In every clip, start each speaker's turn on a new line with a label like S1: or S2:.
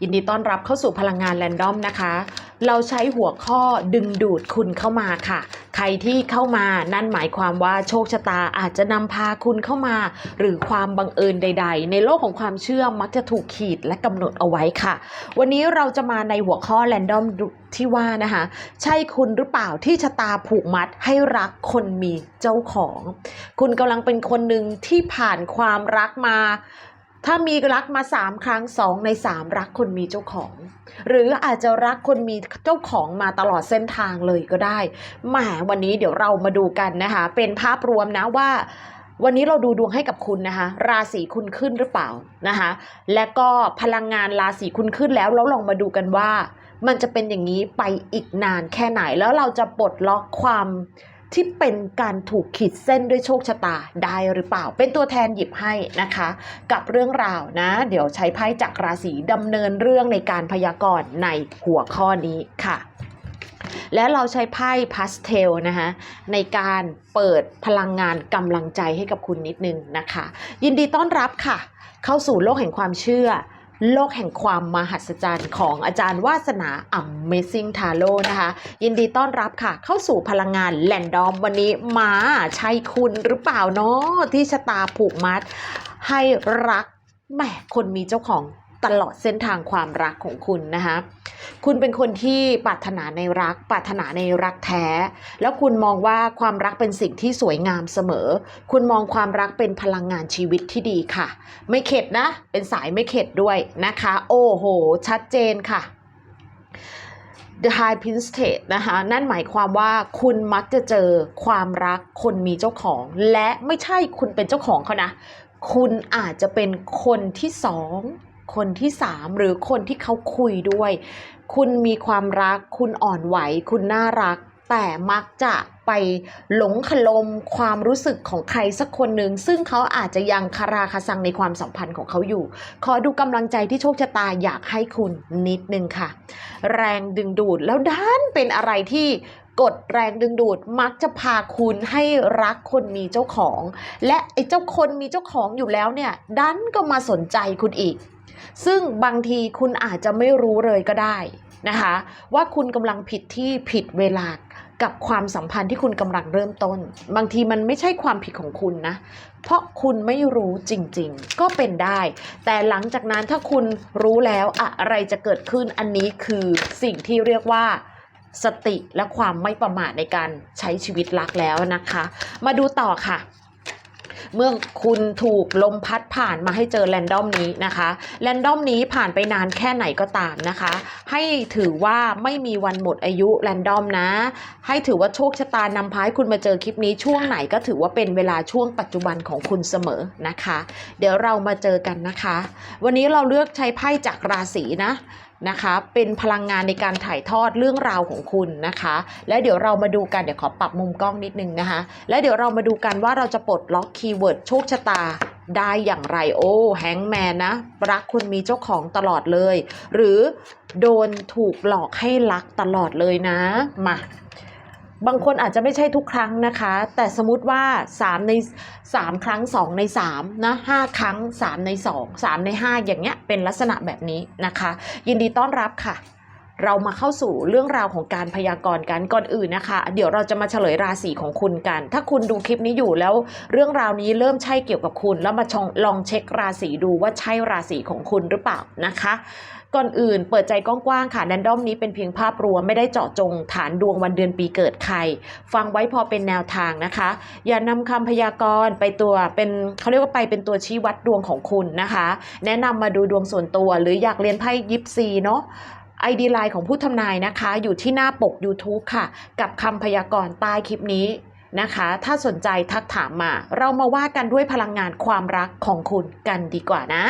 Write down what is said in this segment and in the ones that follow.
S1: ยินดีต้อนรับเข้าสู่พลังงานแรนดอมนะคะ เราใช้หัวข้อดึงดูดคุณเข้ามาค่ะ ใครที่เข้ามานั่นหมายความว่าโชคชะตาอาจจะนำพาคุณเข้ามา หรือความบังเอิญใด ๆ ในโลกของความเชื่อมักจะถูกขีดและกำหนดเอาไว้ค่ะ วันนี้เราจะมาในหัวข้อแรนดอมที่ว่านะคะ ใช่คุณหรือเปล่าที่ชะตาผูกมัดให้รักคนมีเจ้าของ คุณกำลังเป็นคนหนึ่งที่ผ่านความรักมา ถ้ามีรักมาสามครั้งสองในสามรักคนมีเจ้าของ หรืออาจจะรักคนมีเจ้าของมาตลอดเส้นทางเลยก็ได้แหมวันนี้เดี๋ยวเรามาดูกันนะคะ เป็นภาพรวมนะว่า วันนี้เราดูดวงให้กับคุณนะคะ ราศีคุณขึ้นหรือเปล่านะคะ และก็พลังงานราศีคุณขึ้นแล้วแล้วลองมาดูกันว่า มันจะเป็นอย่างนี้ไปอีกนานแค่ไหนแล้วเราจะปลดล็อกความ ที่เป็นการถูกขีดเส้นด้วยโชคชะตาได้หรือเปล่า เป็นตัวแทนหยิบให้นะคะ กับเรื่องราวนะ เดี๋ยวใช้ไพ่จากราศีดำเนินเรื่องในการพยากรณ์ในหัวข้อนี้ค่ะ และเราใช้ไพ่พาสเทลนะคะในการเปิดพลังงานกำลังใจให้กับคุณนิดนึงนะคะ ยินดีต้อนรับค่ะ เข้าสู่โลกแห่งความเชื่อ โลกแห่งความมหัศจรรย์ของอาจารย์วาสนา Amazing Tarot นะคะ ยินดีต้อนรับค่ะ เข้าสู่พลังงานแลนดอมวันนี้มาใช่คุณหรือเปล่าเนาะที่ชะตาผูกมัด ให้รักแหมคนมีเจ้าของ ตลอดเส้นทางความรักของคุณนะคะคุณเป็นคนที่ปรารถนาในรักปรารถนาในรักแท้ แล้วคุณมองว่าความรักเป็นสิ่งที่สวยงามเสมอ คุณมองความรักเป็นพลังงานชีวิตที่ดีค่ะ ไม่เข็ดนะ เป็นสายไม่เข็ดด้วยนะคะ โอ้โห ชัดเจนค่ะ The High Priestess นะคะ นั่นหมายความว่าคุณมักจะเจอความรักคนมีเจ้าของ และไม่ใช่คุณเป็นเจ้าของเขานะ คุณอาจจะเป็นคนที่สอง คนที่สามหรือคนที่เขาคุยด้วย คุณมีความรัก คุณอ่อนไหว คุณน่ารัก แต่มักจะไปหลงขลมความรู้สึกของใครสักคนหนึ่ง ซึ่งเขาอาจจะยังคาราคาซังในความสัมพันธ์ของเขาอยู่ ขอดูกำลังใจที่โชคชะตาอยากให้คุณนิดนึงค่ะ แรงดึงดูดแล้วด้านเป็นอะไรที่กดแรงดึงดูดมักจะพาคุณให้รักคนมีเจ้าของ และไอ้เจ้าคนมีเจ้าของอยู่แล้วเนี่ย ดันก็มาสนใจคุณอีก ซึ่งบางทีคุณอาจจะไม่รู้เลยก็ได้นะคะ ว่าคุณกำลังผิดที่ผิดเวลากับความสัมพันธ์ที่คุณกำลังเริ่มต้น บางทีมันไม่ใช่ความผิดของคุณนะ เพราะคุณไม่รู้จริงๆ ก็เป็นได้ แต่หลังจากนั้นถ้าคุณรู้แล้วอะไรจะเกิดขึ้นอันนี้คือสิ่งที่เรียกว่าสติและความไม่ประมาทในการใช้ชีวิตรักแล้วนะคะ มาดูต่อค่ะ เมื่อคุณถูกลมพัดผ่านมาให้เจอแรนดอมนี้นะคะแรนดอมนี้ผ่านไปนานแค่ไหนก็ตามนะคะ ให้ถือว่าไม่มีวันหมดอายุแรนดอมนะ ให้ถือว่าโชคชะตานำพาให้คุณมาเจอคลิปนี้ช่วงไหนก็ถือว่าเป็นเวลาช่วงปัจจุบันของคุณเสมอนะคะ เดี๋ยวเรามาเจอกันนะคะ วันนี้เราเลือกใช้ไพ่จากราศีนะ นะคะเป็นพลังงานในการถ่ายทอดเรื่องราวของคุณนะคะ และเดี๋ยวเรามาดูกันเดี๋ยวขอปรับมุมกล้องนิดนึงนะคะ และเดี๋ยวเรามาดูกันว่าเราจะปลดล็อกคีย์เวิร์ดโชคชะตาได้อย่างไรโอ้แฮงแมนนะรักคุณมีเจ้าของตลอดเลย หรือโดนถูกหลอกให้รักตลอดเลยนะมา บางคนอาจจะไม่ใช่ทุกครั้งนะคะ แต่สมมติว่า 3 ใน 3 ครั้ง 2 ใน3นะ5ครั้ง 3 ใน 2 3 ใน 5 อย่างเงี้ยเป็นลักษณะแบบนี้นะคะ ยินดีต้อนรับค่ะ เรามาเข้าสู่เรื่องราวของการพยากรณ์กันก่อนอื่นนะคะ เดี๋ยวเราจะมาเฉลยราศีของคุณกัน ถ้าคุณดูคลิปนี้อยู่แล้ว เรื่องราวนี้เริ่มใช่เกี่ยวกับคุณ แล้วมาลองเช็คราศีดูว่าใช่ราศีของคุณหรือเปล่านะคะ ก่อนอื่นเปิดใจกว้างๆค่ะแรนดอมนี้เป็นเพียงภาพรวมไม่ได้เจาะจงฐานดวงวันเดือนปีเกิดใคร ฟังไว้พอเป็นแนวทางนะคะ อย่านำคำพยากรณ์ไปตัวเป็นเขาเรียกว่าไปเป็นตัวชี้วัดดวงของคุณนะคะ แนะนำมาดูดวงส่วนตัว หรืออยากเรียนไพ่ยิปซีเนาะ ID ไลน์ของผู้ทำนายนะคะ อยู่ที่หน้าปก YouTube ค่ะ กับคำพยากรณ์ใต้คลิปนี้นะคะ ถ้าสนใจทักถามมา เรามาว่ากันด้วยพลังงานความรักของคุณกันดีกว่านะ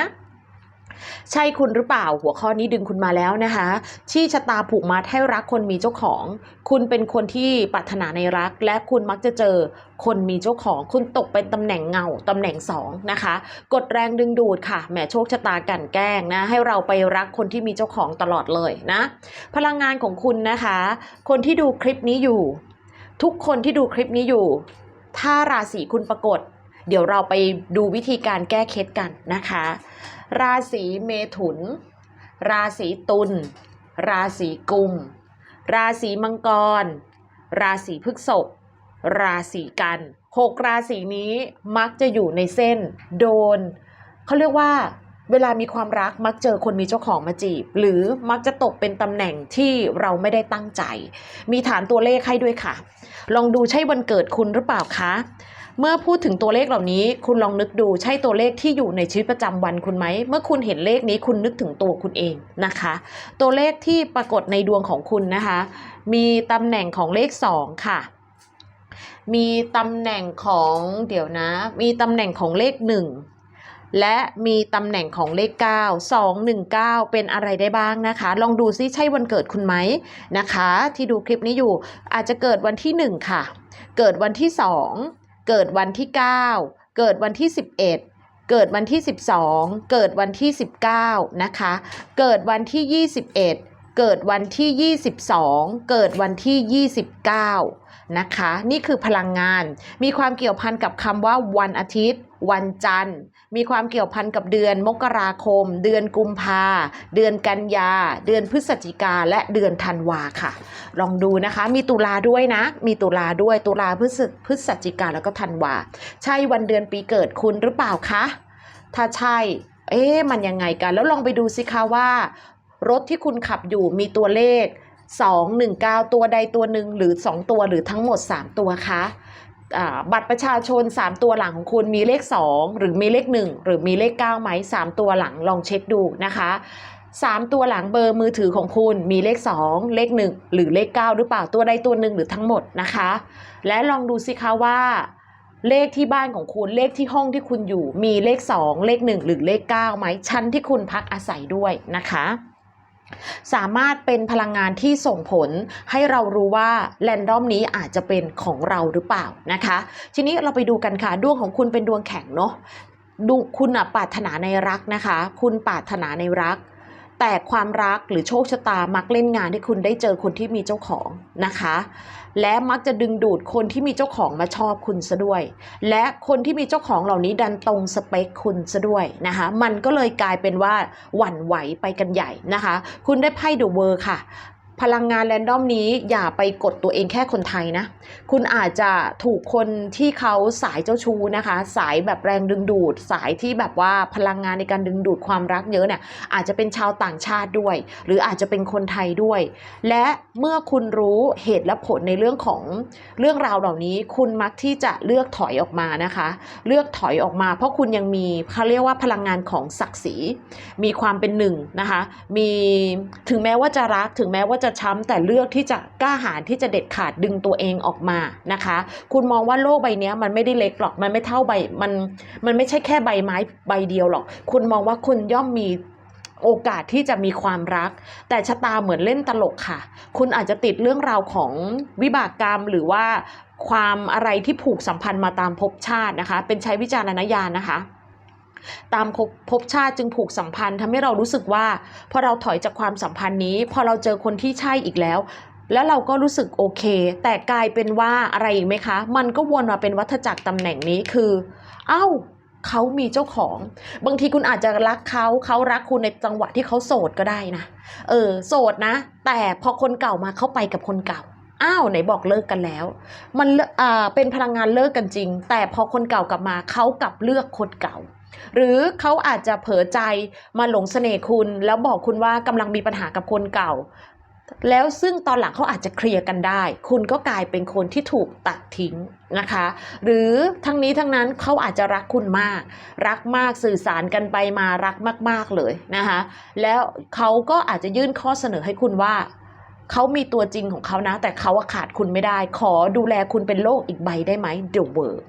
S1: ใช่คุณหรือเปล่าหัวข้อนี้ดึงคุณมาแล้วนะคะ ชี้ชะตาผูกมัดให้รักคนมีเจ้าของ คุณเป็นคนที่ปรารถนาในรัก และคุณมักจะเจอคนมีเจ้าของ คุณตกเป็นตำแหน่งเงาตำแหน่งสองนะคะ กดแรงดึงดูดค่ะแหมโชคชะตากันแกล้งนะ ให้เราไปรักคนที่มีเจ้าของตลอดเลยนะ พลังงานของคุณนะคะ คนที่ดูคลิปนี้อยู่ ทุกคนที่ดูคลิปนี้อยู่ ถ้าราศีคุณปรากฏ เดี๋ยวเราไปดูวิธีการแก้เคล็ดกันนะคะ ราศีเมถุน ราศีตุล ราศีกุม ราศีมังกร ราศีพฤษภราศีกันหกราศีนี้มักจะอยู่ในเส้น โดนเขาเรียกว่าเวลามีความรักมักเจอคนมีเจ้าของมาจีบ หรือมักจะตกเป็นตำแหน่งที่เราไม่ได้ตั้งใจ มีฐานตัวเลขให้ด้วยค่ะ ลองดูใช่วันเกิดคุณหรือเปล่าคะ เมื่อพูดถึงตัวเลขเหล่านี้ คุณลองนึกดูใช่ตัวเลขที่อยู่ในชีวิตประจำวันคุณไหม เมื่อคุณเห็นเลขนี้คุณนึกถึงตัวคุณเองนะคะ ตัวเลขที่ปรากฏในดวงของคุณนะคะ มีตำแหน่งของเลข 2 ค่ะ มีตำแหน่งของเดี๋ยวนะ มีตำแหน่งของเลข 1และมีตำแหน่งของเลข 9 2 1 9 เป็นอะไรได้บ้างนะคะ ลองดูซิใช่วันเกิดคุณไหมนะคะ ที่ดูคลิปนี้อยู่อาจจะเกิดวันที่ 1 ค่ะ เกิดวันที่ 2 เกิดวันที่ 9 เกิดวันที่ 11เกิดวันที่ 12 เกิดวันที่ 19 นะคะ เกิดวันที่ 21 เกิดวันที่ 22 เกิดวันที่ 29 นะคะ นี่คือพลังงาน มีความเกี่ยวพันกับคำว่าวันอาทิตย์ วันจันทร์ มีความเกี่ยวพันกับเดือนมกราคม เดือนกุมภาเดือนกันยา เดือนพฤศจิกาและเดือนธันวาค่ะ ลองดูนะคะมีตุลาด้วยนะ มีตุลาด้วยตุลาพฤศพฤศจิกาแล้วก็ธันวา ใช่วันเดือนปีเกิดคุณหรือเปล่าคะถ้าใช่ เอ๊ะมันยังไงกัน แล้วลองไปดูสิคะว่า รถที่คุณขับอยู่มีตัวเลข 219 ตัวใดตัวหนึ่งหรือ 2 ตัวหรือทั้งหมด 3 ตัวคะ บัตรประชาชน 3 ตัวหลังของคุณมีเลข 2 หรือมีเลข 1 หรือมีเลข9ไหม3 ตัวหลังลองเช็คดูนะคะ3 ตัวหลังเบอร์มือถือของคุณมีเลข 2 เลข 1 หรือเลข 9 หรือเปล่าตัวใดตัวหนึ่งหรือทั้งหมดนะคะ และลองดูสิคะว่า เลขที่บ้านของคุณเลขที่ห้องที่คุณอยู่มีเลข 2 เลข 1 หรือเลข 9 ไหมชั้นที่คุณพักอาศัยด้วยนะคะ สามารถเป็นพลังงานที่ส่งผลให้เรารู้ว่าแรนดอมนี้อาจจะเป็นของเราหรือเปล่านะคะ ทีนี้เราไปดูกันค่ะ ดวงของคุณเป็นดวงแข็งเนาะดูคุณอะปรารถนาในรักนะคะ คุณปรารถนาในรัก แต่ความรักหรือโชคชะตามักเล่นงานให้คุณได้เจอคนที่มีเจ้าของนะคะ และมักจะดึงดูดคนที่มีเจ้าของมาชอบคุณซะด้วย และคนที่มีเจ้าของเหล่านี้ดันตรงสเปคคุณซะด้วยนะคะ มันก็เลยกลายเป็นว่าหวั่นไหวไปกันใหญ่นะคะ คุณได้ไพ่เดอะเวอร์ค่ะ พลังงานแรนดอมนี้อย่าไปกดตัวเองแค่คนไทยนะ คุณอาจจะถูกคนที่เขาสายเจ้าชู้นะคะ สายแบบแรงดึงดูด สายที่แบบว่าพลังงานในการดึงดูดความรักเยอะเนี่ยอาจจะเป็นชาวต่างชาติด้วย หรืออาจจะเป็นคนไทยด้วย และเมื่อคุณรู้เหตุและผลในเรื่องของเรื่องราวเหล่านี้ คุณมักที่จะเลือกถอยออกมานะคะ เลือกถอยออกมา เพราะคุณยังมีเขาเรียกว่าพลังงานของศักดิ์ศรี มีความเป็นหนึ่งนะคะ มีถึงแม้ว่าจะรักถึงแม้ว่าจะช้ำแต่เลือกที่จะกล้าหาญที่จะเด็ดขาดดึงตัวเองออกมานะคะ คุณมองว่าโลกใบนี้มันไม่ได้เล็กหรอกมันไม่เท่าใบมันมันไม่ใช่แค่ใบไม้ใบเดียวหรอก คุณมองว่าคุณย่อมมีโอกาสที่จะมีความรัก แต่ชะตาเหมือนเล่นตลกค่ะ คุณอาจจะติดเรื่องราวของวิบากกรรมหรือว่าความอะไรที่ผูกสัมพันธ์มาตามภพชาตินะคะ เป็นใช้วิจารณญาณนะคะ ตามภพชาติจึงผูกสัมพันธ์ทำให้เรารู้สึกว่าพอเราถอยจากความสัมพันธ์นี้ พอเราเจอคนที่ใช่อีกแล้ว แล้วเราก็รู้สึกโอเค แต่กลายเป็นว่าอะไรอีกไหมคะ มันก็วนมาเป็นวัฏจักรตำแหน่งนี้คือ เอ้าเขามีเจ้าของ บางทีคุณอาจจะรักเขาเขารักคุณในจังหวะที่เขาโสดก็ได้นะเออโสดนะ แต่พอคนเก่ามาเขาไปกับคนเก่าอ้าวไหนบอกเลิกกันแล้ว มันเอ่าเป็นพลังงานเลิกกันจริง แต่พอคนเก่ากลับมาเขากลับเลือกคนเก่า หรือเขาอาจจะเผลอใจมาหลงเสน่ห์คุณ แล้วบอกคุณว่ากำลังมีปัญหากับคนเก่า แล้วซึ่งตอนหลังเขาอาจจะเคลียร์กันได้ คุณก็กลายเป็นคนที่ถูกตัดทิ้งนะคะ หรือทั้งนี้ทั้งนั้นเขาอาจจะรักคุณมาก รักมากสื่อสารกันไปมารักมาก ๆเลยนะคะแล้วเขาก็อาจจะยื่นข้อเสนอให้คุณว่าเขามีตัวจริงของเขานะ แต่เขาขาดคุณไม่ได้ ขอดูแลคุณเป็นโลกอีกใบได้ไหม The World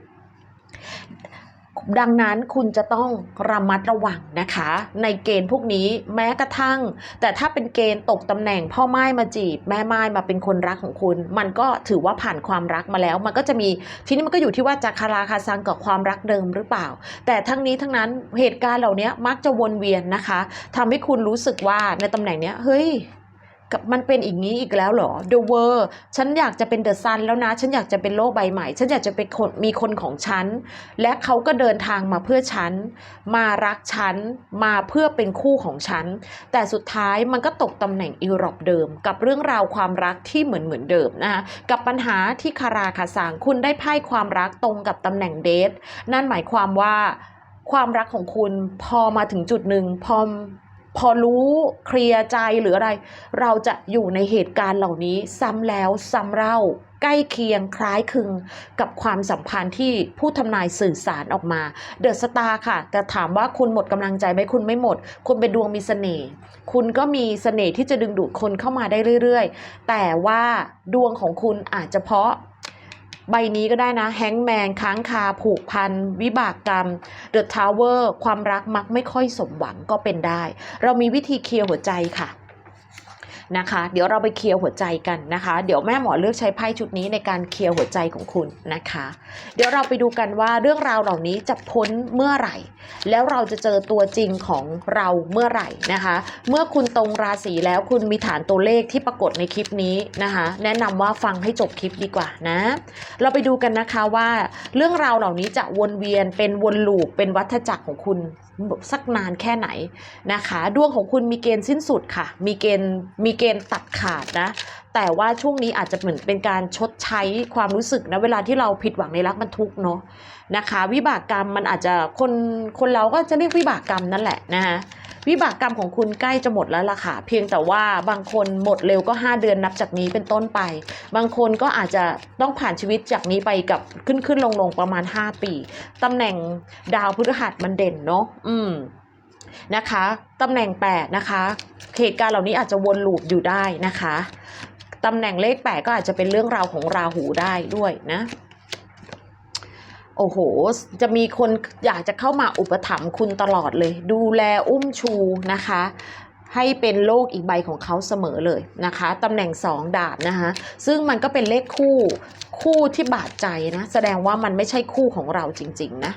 S1: ดังนั้นคุณจะต้องระมัดระวังนะคะ ในเกณฑ์พวกนี้แม้กระทั่ง แต่ถ้าเป็นเกณฑ์ตกตำแหน่งพ่อไม้มาจีบ แม่ไม้มาเป็นคนรักของคุณ มันก็ถือว่าผ่านความรักมาแล้ว มันก็จะมีทีนี้มันก็อยู่ที่ว่าจะคาราคาซังกับความรักเดิมหรือเปล่า แต่ทั้งนี้ทั้งนั้นเหตุการณ์เหล่านี้มักจะวนเวียนนะคะทำให้คุณรู้สึกว่าในตำแหน่งเนี้ยเฮ้ย กับมันเป็นอย่างนี้อีกแล้วเหรอ The World ฉันอยากจะเป็นเดอะซันแล้วนะ ฉันอยากจะเป็นโลกใบใหม่ ฉันอยากจะเป็นคนมีคนของฉัน และเขาก็เดินทางมาเพื่อฉัน มารักฉัน มาเพื่อเป็นคู่ของฉัน แต่สุดท้ายมันก็ตกตำแหน่งอีรอบเดิม กับเรื่องราวความรักที่เหมือนเหมือนเดิมนะคะกับปัญหาที่คาราคาสางคุณได้ไพ่ความรักตรงกับตำแหน่งเดทนั่นหมายความว่าความรักของคุณพอมาถึงจุดหนึ่งพอ พอรู้เคลียร์ใจหรืออะไร เราจะอยู่ในเหตุการณ์เหล่านี้ซ้ำแล้วซ้ำเล่าใกล้เคียงคล้ายคลึงกับความสัมพันธ์ที่ผู้ทำนายสื่อสารออกมา เดอะสตาร์ค่ะ แต่ถามว่าคุณหมดกำลังใจไหมคุณไม่หมด คุณเป็นดวงมีเสน่ห์คุณก็มีเสน่ห์ที่จะดึงดูดคนเข้ามาได้เรื่อย ๆ แต่ว่าดวงของคุณอาจจะเพราะ ใบนี้ก็ได้นะแฮงแมนค้างคาผูกพัน วิบากกรรมเดอะทาวเวอร์ความรักมักไม่ค่อยสมหวังก็เป็นได้ เรามีวิธีเคลียร์หัวใจค่ะ นะคะ เดี๋ยวเราไปเคลียร์หัวใจกันนะคะ เดี๋ยวแม่หมอเลือกใช้ไพ่ชุดนี้ในการเคลียร์หัวใจของคุณนะคะ เดี๋ยวเราไปดูกันว่าเรื่องราวเหล่านี้จะพ้นเมื่อไหร่ แล้วเราจะเจอตัวจริงของเราเมื่อไหร่นะคะ เมื่อคุณตรงราศีแล้วคุณมีฐานตัวเลขที่ปรากฏในคลิปนี้นะคะ แนะนำว่าฟังให้จบคลิปดีกว่านะ เราไปดูกันนะคะว่าเรื่องราวเหล่านี้จะวนเวียนเป็นวนลูปเป็นวัฏจักรของคุณสักนานแค่ไหนนะคะ ดวงของคุณมีเกณฑ์สิ้นสุดค่ะ มีเกณฑ์มีเกณฑ์ตัดขาดนะ แต่ว่าช่วงนี้อาจจะเหมือนเป็นการชดใช้ความรู้สึกนะ เวลาที่เราผิดหวังในรักมันทุกเนาะนะคะ วิบากกรรมมันอาจจะคนคนเราก็จะเรียกวิบากกรรมนั่นแหละนะคะวิบากกรรมของคุณใกล้จะหมดแล้วล่ะค่ะ เพียงแต่ว่าบางคนหมดเร็วก็ 5 เดือนนับจากนี้เป็นต้นไป บางคนก็อาจจะต้องผ่านชีวิตจากนี้ไปกับขึ้นขึ้นลงลงประมาณ 5 ปีตำแหน่งดาวพฤหัสมันเด่นเนาะอืม นะคะตำแหน่ง 8 นะคะเหตุการณ์เหล่านี้อาจจะวนลูปอยู่ได้นะคะตำแหน่งเลข 8 ก็อาจจะเป็นเรื่องราวของราหูได้ด้วยนะโอ้โห จะมีคนอยากจะเข้ามาอุปถัมภ์คุณตลอดเลย ดูแลอุ้มชูนะคะ ให้เป็นโลกอีกใบของเขาเสมอเลยนะคะตำแหน่ง 2 ดาบนะคะซึ่งมันก็เป็นเลขคู่คู่ที่บาดใจนะ แสดงว่ามันไม่ใช่คู่ของเราจริง ๆ นะ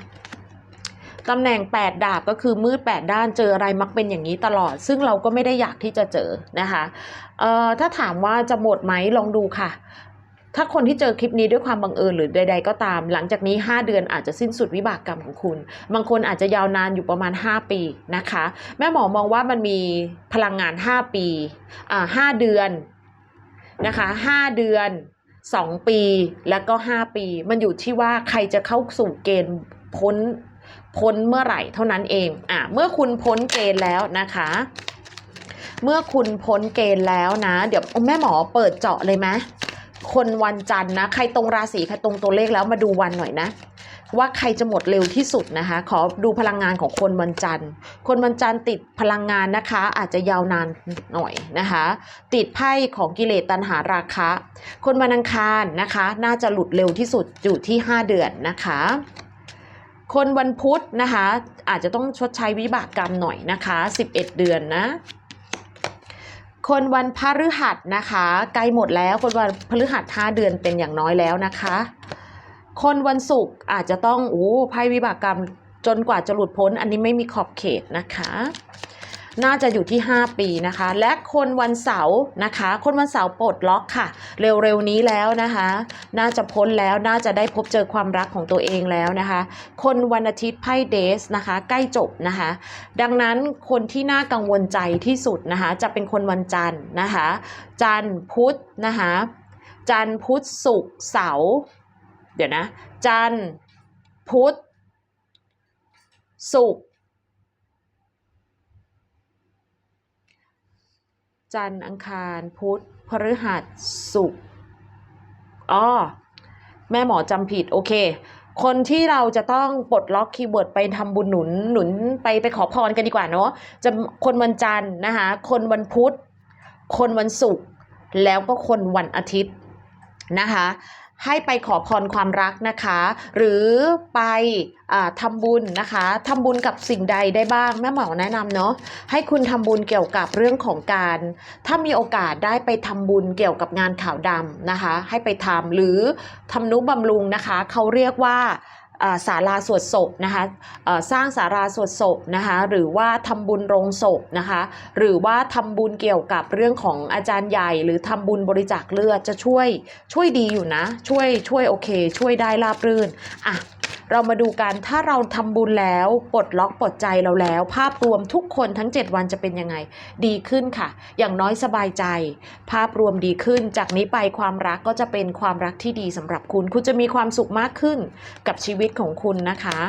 S1: ตำแหน่ง 8 ดาบก็คือมืด 8 ด้านเจออะไรมักเป็นอย่างนี้ตลอด ซึ่งเราก็ไม่ได้อยากที่จะเจอนะคะเอ่อถ้าถามว่าจะหมดไหมลองดูค่ะถ้าคนที่เจอคลิปนี้ด้วยความบังเอิญหรือใด ๆ ก็ตาม หลังจากนี้ 5 เดือนอาจจะสิ้นสุดวิบากกรรมของคุณ บางคนอาจจะยาวนานอยู่ประมาณ 5 ปีนะคะ แม่หมอมองว่ามันมีพลังงาน 5 ปีอ่า5เดือนนะคะ5เดือน 2 ปีแล้วก็ 5 ปี มันอยู่ที่ว่าใครจะเข้าสู่เกณฑ์พ้น พ้นเมื่อไหร่เท่านั้นเองอะเมื่อคุณพ้นเกณฑ์แล้วนะคะ เมื่อคุณพ้นเกณฑ์แล้วนะ เดี๋ยวแม่หมอเปิดเจาะเลยไหมคนวันจันทร์นะ ใครตรงราศีใครตรงตัวเลขแล้วมาดูวันหน่อยนะว่าใครจะหมดเร็วที่สุดนะคะ ขอดูพลังงานของคนวันจันทร์ คนวันจันทร์ติดพลังงานนะคะ อาจจะยาวนานหน่อยนะคะ ติดไพ่ของกิเลสตัณหาราคะ คนวันอังคารนะคะ น่าจะหลุดเร็วที่สุดอยู่ที่ 5 เดือนนะคะ คนวันพุธนะคะ อาจจะต้องชดใช้วิบากกรรมหน่อยนะคะ 11 เดือนนะ คนวันพฤหัสนะคะ ใกล้หมดแล้วคนวันพฤหัส5เดือนเป็นอย่างน้อยแล้วนะคะ คนวันศุกร์อาจจะต้องโอ้ไพ่วิบากกรรมจนกว่าจะหลุดพ้น อันนี้ไม่มีขอบเขตนะคะ น่าจะอยู่ที่ 5 ปีนะคะ และคนวันเสาร์นะคะ คนวันเสาร์ปลดล็อกค่ะ เร็วๆนี้แล้วนะคะ น่าจะพ้นแล้วน่าจะได้พบเจอความรักของตัวเองแล้วนะคะ คนวันอาทิตย์ไพ่เดสนะคะ ใกล้จบนะคะ ดังนั้นคนที่น่ากังวลใจที่สุดนะคะ จะเป็นคนวันจันทร์นะคะ จันทร์พุธนะคะ จันทร์พุธศุกร์เสาร์เดี๋ยวนะ จันทร์พุธศุกร์ จันทร์อังคาร พุธพฤหัสศุกร์อ๋อแม่หมอจำผิด โอเค คนที่เราจะต้องปลดล็อกคีย์เวิร์ดไปทำบุญหนุนหนุนไปไปขอพรกันดีกว่าเนาะจะคนวันจันทร์นะคะคนวันพุธ คนวันศุกร์แล้วก็คนวันอาทิตย์นะคะ ให้ไปขอพรความรักนะคะ หรือไปอ่าทำบุญนะคะทำบุญกับสิ่งใดได้บ้างแม่หมอแนะนำเนาะให้คุณทำบุญเกี่ยวกับเรื่องของการ ถ้ามีโอกาสได้ไปทำบุญเกี่ยวกับงานขาวดำนะคะ ให้ไปทำหรือทำนุบำรุงนะคะ เขาเรียกว่า ศาลาสวดศพนะคะสร้างศาลาสวดศพนะคะหรือว่าทำบุญโรงศพนะคะหรือว่าทำบุญเกี่ยวกับเรื่องของอาจารย์ใหญ่ หรือทำบุญบริจาคเลือดจะช่วยช่วยดีอยู่นะ ช่วยช่วยโอเค ช่วยได้ราบรื่นอะ เรามาดูกันถ้าเราทำบุญแล้วปลดล็อกปลดใจเราแล้ว ภาพรวมทุกคนทั้ง 7 วันจะเป็นยังไง ดีขึ้นค่ะ อย่างน้อยสบายใจ ภาพรวมดีขึ้น จากนี้ไปความรักก็จะเป็นความรักที่ดีสำหรับคุณ คุณจะมีความสุขมากขึ้นกับชีวิตของคุณนะคะ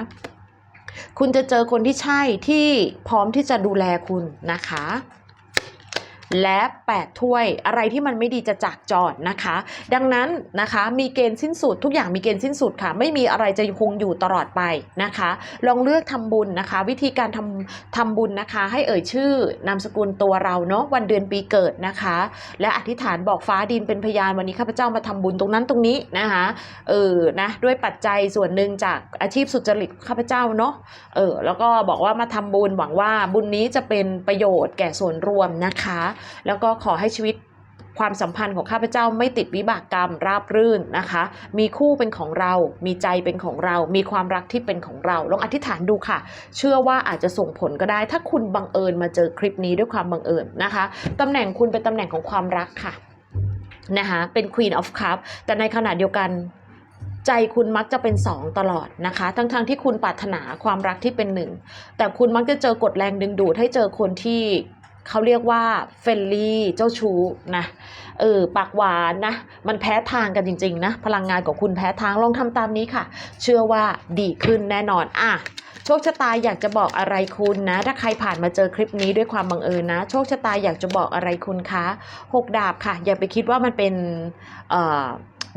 S1: คุณจะเจอคนที่ใช่ที่พร้อมที่จะดูแลคุณนะคะ และ8ถ้วยอะไรที่มันไม่ดีจะจากจอดนะคะ ดังนั้นนะคะมีเกณฑ์สิ้นสุด ทุกอย่างมีเกณฑ์สิ้นสุดค่ะ ไม่มีอะไรจะคงอยู่ตลอดไปนะคะ ลองเลือกทำบุญนะคะ วิธีการทำทำบุญนะคะ ให้เอ่ยชื่อนามสกุลตัวเราเนาะวันเดือนปีเกิดนะคะ และอธิษฐานบอกฟ้าดินเป็นพยานวันนี้ข้าพเจ้ามาทำบุญตรงนั้นตรงนี้นะคะเออนะด้วยปัจจัยส่วนหนึ่งจากอาชีพสุจริตข้าพเจ้าเนาะเออแล้วก็บอกว่ามาทำบุญหวังว่าบุญนี้จะเป็นประโยชน์แก่ส่วนรวมนะคะแล้วก็ขอให้ชีวิตความสัมพันธ์ของข้าพเจ้าไม่ติดวิบากกรรมราบรื่นนะคะ มีคู่เป็นของเรา มีใจเป็นของเรา มีความรักที่เป็นของเรา ลองอธิษฐานดูค่ะ เชื่อว่าอาจจะส่งผลก็ได้ ถ้าคุณบังเอิญมาเจอคลิปนี้ด้วยความบังเอิญนะคะตำแหน่งคุณเป็นตำแหน่งของความรักค่ะนะคะเป็น Queen of Cup แต่ในขณะเดียวกันใจคุณมักจะเป็นสองตลอดนะคะ ทั้งๆทที่คุณปรารถนาความรักที่เป็นหนึ่งแต่คุณมักจะเจอกฎแรงดึงดูดให้เจอคนที่ เขาเรียกว่าเฟลลี่เจ้าชู้นะเออปากหวานนะ มันแพ้ทางกันจริง ๆ นะ พลังงานของคุณแพ้ทางลองทำตามนี้ค่ะ เชื่อว่าดีขึ้นแน่นอนอะโชคชะตาอยากจะบอกอะไรคุณนะ ถ้าใครผ่านมาเจอคลิปนี้ด้วยความบังเอิญนะ โชคชะตาอยากจะบอกอะไรคุณคะหกดาบค่ะ อย่าไปคิดว่ามันเป็นเอ่อ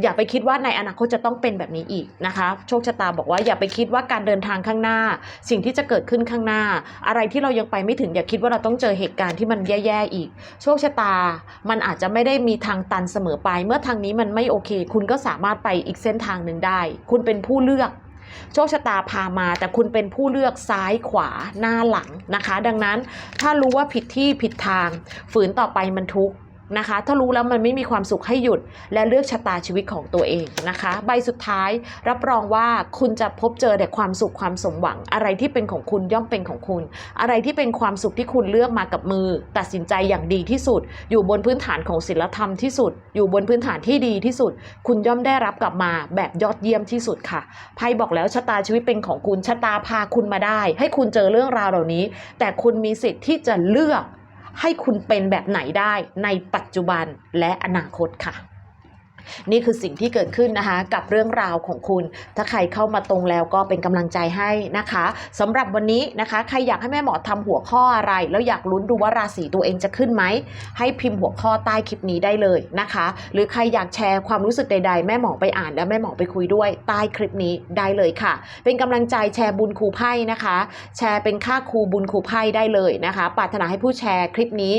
S1: อย่าไปคิดว่าในอนาคตจะต้องเป็นแบบนี้อีกนะคะ โชคชะตาบอกว่าอย่าไปคิดว่าการเดินทางข้างหน้า สิ่งที่จะเกิดขึ้นข้างหน้า อะไรที่เรายังไปไม่ถึงอย่าคิดว่าเราต้องเจอเหตุการณ์ที่มันแย่ๆอีก โชคชะตามันอาจจะไม่ได้มีทางตันเสมอไป เมื่อทางนี้มันไม่โอเค คุณก็สามารถไปอีกเส้นทางหนึ่งได้ คุณเป็นผู้เลือกโชคชะตาพามาแต่คุณเป็นผู้เลือกซ้ายขวาหน้าหลังนะคะ ดังนั้นถ้ารู้ว่าผิดที่ผิดทาง ฝืนต่อไปมันทุกข์ นะคะ ถ้ารู้แล้วมันไม่มีความสุขให้หยุด และเลือกชะตาชีวิตของตัวเองนะคะ ใบสุดท้ายรับรองว่าคุณจะพบเจอแต่ความสุขความสมหวัง อะไรที่เป็นของคุณย่อมเป็นของคุณ อะไรที่เป็นความสุขที่คุณเลือกมากับมือ ตัดสินใจอย่างดีที่สุด อยู่บนพื้นฐานของศีลธรรมที่สุด อยู่บนพื้นฐานที่ดีที่สุด คุณย่อมได้รับกลับมาแบบยอดเยี่ยมที่สุดค่ะไพ่บอกแล้วชะตาชีวิตเป็นของคุณชะตาพาคุณมาได้ ให้คุณเจอเรื่องราวเหล่านี้ แต่คุณมีสิทธิ์ที่จะเลือก ให้คุณเป็นแบบไหนได้ในปัจจุบันและอนาคตค่ะ นี่คือสิ่งที่เกิดขึ้นนะคะ กับเรื่องราวของคุณ ถ้าใครเข้ามาตรงแล้วก็เป็นกำลังใจให้นะคะสำหรับวันนี้นะคะ ใครอยากให้แม่หมอทำหัวข้ออะไร แล้วอยากลุ้นดูว่าราศีตัวเองจะขึ้นไหม ให้พิมพ์หัวข้อใต้คลิปนี้ได้เลยนะคะ หรือใครอยากแชร์ความรู้สึกใด ๆ แม่หมอไปอ่านแล้วแม่หมอไปคุยด้วยใต้คลิปนี้ได้เลยค่ะ เป็นกำลังใจแชร์บุญครูไพ่นะคะ แชร์เป็นค่าครูบุญครูไพ่ได้เลยนะคะปรารถนาให้ผู้แชร์คลิปนี้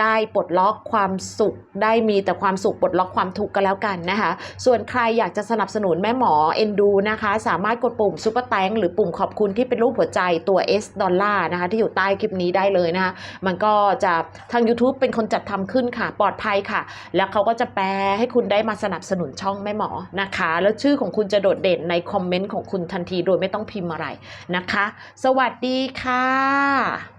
S1: ได้ปลดล็อกความสุข ได้มีแต่ความสุขปลดล็อกความทุกข์ก็แล้วกันนะคะ ส่วนใครอยากจะสนับสนุนแม่หมอเอ็นดูนะคะ สามารถกดปุ่มซุปเปอร์แตงหรือปุ่มขอบคุณที่เป็นรูปหัวใจตัว S ดอลลาร์นะคะ ที่อยู่ใต้คลิปนี้ได้เลยนะคะ มันก็จะทาง YouTube เป็นคนจัดทำขึ้นค่ะ ปลอดภัยค่ะ แล้วเขาก็จะแปลให้คุณได้มาสนับสนุนช่องแม่หมอนะคะ แล้วชื่อของคุณจะโดดเด่นในคอมเมนต์ของคุณทันทีโดยไม่ต้องพิมพ์อะไรนะคะ สวัสดีค่ะ